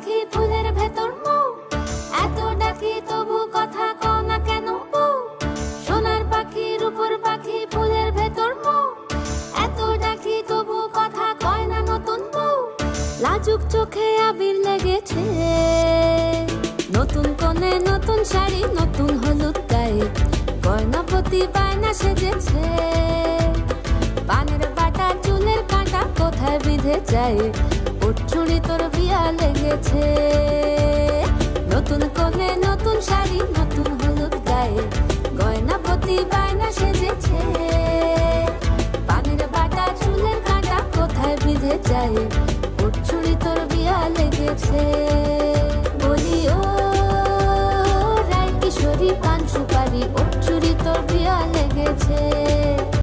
ভেতর মৌ। এত ডাকি তবু কথা কও না কেন বউ সোনার পাখি, রূপর পাখি ফুলের ভেতর মৌ। এত ডাকি তবু কথা কয় না নতুন বউ লাজুক চোখে আবির লেগেছে। নতুন কোণে নতুন শাড়ি, নতুন হলুদ গায়ে। গয়নাপতি বায়না সেজেছে। পানের বাটা, চুলের কাঁটা কোথায় বিঁধে যায়? উঠছুড়ি তোর মায়া লেগেছে। নতুন কোলে নতুন শাড়ি, নতুন হলুদ গায়ে। গয়না প্রতি বায়না সেজেছে। পানের বাটা, চুলের কাঁটা কোথায় বিঁধে যায়? উঠছুড়ি তোর বিয়া লেগেছে। বলি, ও রায় কিশোরী পান সুপারি উঠছুড়ি